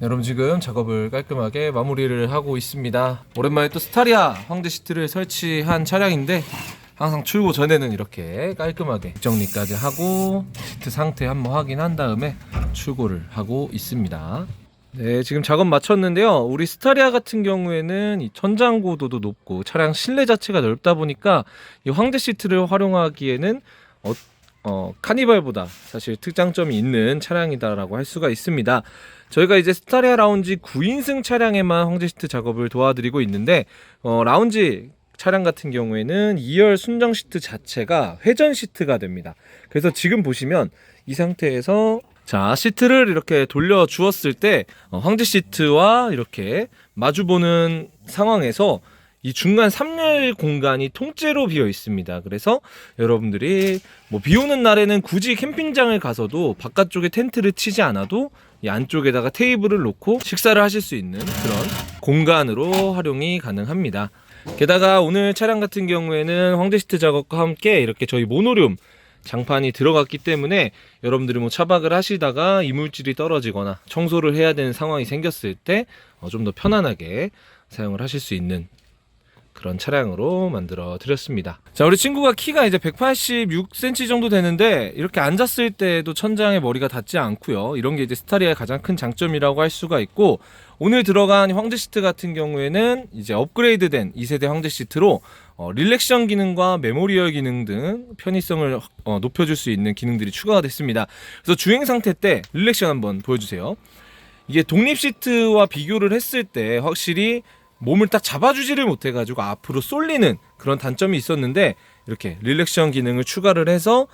여러분 지금 작업을 깔끔하게 마무리를 하고 있습니다. 오랜만에 또 스타리아 황제 시트를 설치한 차량인데 항상 출고 전에는 이렇게 깔끔하게 정리까지 하고 시트 상태 한번 확인한 다음에 출고를 하고 있습니다. 네, 지금 작업 마쳤는데요. 우리 스타리아 같은 경우에는 이 천장 고도도 높고 차량 실내 자체가 넓다 보니까 이 황제 시트를 활용하기에는 어, 어, 카니발보다 사실 특장점이 있는 차량이다라고 할 수가 있습니다. 저희가 이제 스타리아 라운지 9인승 차량에만 황제 시트 작업을 도와드리고 있는데 어, 라운지 차량 같은 경우에는 2열 순정 시트 자체가 회전 시트가 됩니다. 그래서 지금 보시면 이 상태에서 자 시트를 이렇게 돌려 주었을 때 어, 황제 시트와 이렇게 마주보는 상황에서 이 중간 3열 공간이 통째로 비어 있습니다. 그래서 여러분들이 뭐 비 오는 날에는 굳이 캠핑장을 가서도 바깥쪽에 텐트를 치지 않아도 이 안쪽에다가 테이블을 놓고 식사를 하실 수 있는 그런 공간으로 활용이 가능합니다. 게다가 오늘 차량 같은 경우에는 황제 시트 작업과 함께 이렇게 저희 모노륨 장판이 들어갔기 때문에 여러분들이 뭐 차박을 하시다가 이물질이 떨어지거나 청소를 해야 되는 상황이 생겼을 때 어, 좀더 편안하게 사용을 하실 수 있는 그런 차량으로 만들어 드렸습니다. 자, 우리 친구가 키가 이제 186cm 정도 되는데 이렇게 앉았을 때도 천장에 머리가 닿지 않고요. 이런 게 이제 스타리아의 가장 큰 장점이라고 할 수가 있고 오늘 들어간 황제 시트 같은 경우에는 이제 업그레이드된 2세대 황제 시트로 어, 릴렉션 기능과 메모리얼 기능 등 편의성을 어, 높여줄 수 있는 기능들이 추가가 됐습니다. 그래서 주행 상태 때 릴렉션 한번 보여주세요. 이게 독립 시트와 비교를 했을 때 확실히 몸을 딱 잡아주지를 못해가지고 앞으로 쏠리는 그런 단점이 있었는데 이렇게 릴렉션 기능을 추가를 해서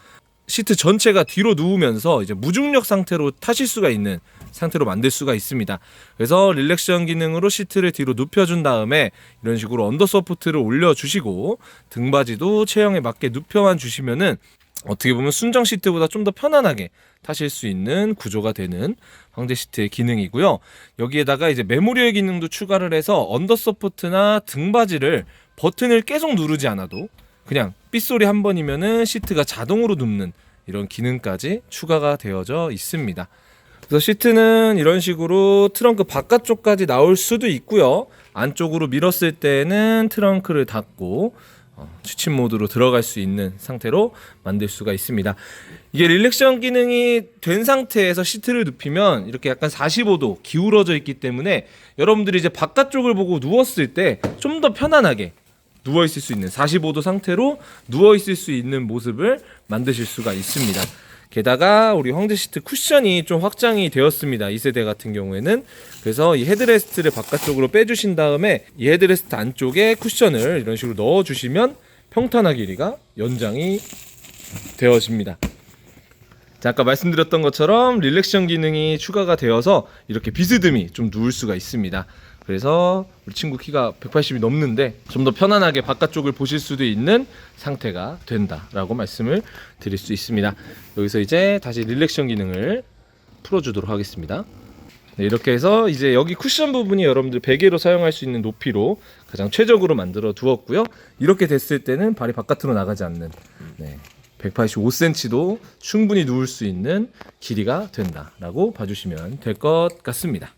시트 전체가 뒤로 누우면서 이제 무중력 상태로 타실 수가 있는 상태로 만들 수가 있습니다. 그래서 릴렉션 기능으로 시트를 뒤로 눕혀준 다음에 이런 식으로 언더 서포트를 올려주시고 등받이도 체형에 맞게 눕혀만 주시면은 어떻게 보면 순정 시트보다 좀 더 편안하게 타실 수 있는 구조가 되는 황제 시트의 기능이고요. 여기에다가 이제 메모리얼 기능도 추가를 해서 언더 서포트나 등받이를 버튼을 계속 누르지 않아도 그냥 삐소리 한 번이면은 시트가 자동으로 눕는 이런 기능까지 추가가 되어져 있습니다. 그래서 시트는 이런 식으로 트렁크 바깥쪽까지 나올 수도 있고요. 안쪽으로 밀었을 때는 트렁크를 닫고 어, 취침 모드로 들어갈 수 있는 상태로 만들 수가 있습니다. 이게 릴렉션 기능이 된 상태에서 시트를 눕히면 이렇게 약간 45도 기울어져 있기 때문에 여러분들이 이제 바깥쪽을 보고 누웠을 때 좀 더 편안하게 누워 있을 수 있는 45도 상태로 누워 있을 수 있는 모습을 만드실 수가 있습니다. 게다가 우리 황제 시트 쿠션이 좀 확장이 되었습니다. 2세대 같은 경우에는 그래서 이 헤드레스트를 바깥쪽으로 빼주신 다음에 이 헤드레스트 안쪽에 쿠션을 이런 식으로 넣어주시면 평탄화 길이가 연장이 되어집니다. 자, 아까 말씀드렸던 것처럼 릴렉션 기능이 추가가 되어서 이렇게 비스듬히 좀 누울 수가 있습니다. 그래서 우리 친구 키가 180이 넘는데 좀 더 편안하게 바깥쪽을 보실 수도 있는 상태가 된다라고 말씀을 드릴 수 있습니다. 여기서 이제 다시 릴렉션 기능을 풀어주도록 하겠습니다. 네, 이렇게 해서 이제 여기 쿠션 부분이 여러분들 베개로 사용할 수 있는 높이로 가장 최적으로 만들어 두었고요. 이렇게 됐을 때는 발이 바깥으로 나가지 않는 네, 185cm도 충분히 누울 수 있는 길이가 된다라고 봐주시면 될 것 같습니다.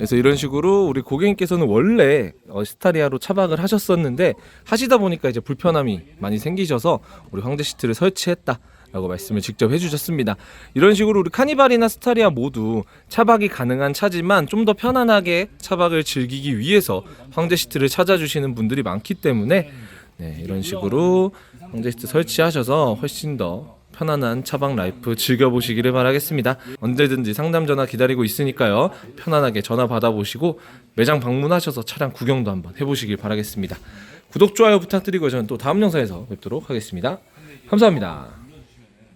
그래서 이런 식으로 우리 고객님께서는 원래 어, 스타리아로 차박을 하셨었는데 하시다 보니까 이제 불편함이 많이 생기셔서 우리 황제 시트를 설치했다. 라고 말씀을 직접 해주셨습니다. 이런 식으로 우리 카니발이나 스타리아 모두 차박이 가능한 차지만 좀 더 편안하게 차박을 즐기기 위해서 황제 시트를 찾아주시는 분들이 많기 때문에 네, 이런 식으로 황제 시트 설치하셔서 훨씬 더 편안한 차박 라이프 즐겨보시기를 바라겠습니다. 언제든지 상담 전화 기다리고 있으니까요. 편안하게 전화 받아보시고 매장 방문하셔서 차량 구경도 한번 해보시길 바라겠습니다. 구독, 좋아요 부탁드리고 저는 또 다음 영상에서 뵙도록 하겠습니다. 감사합니다.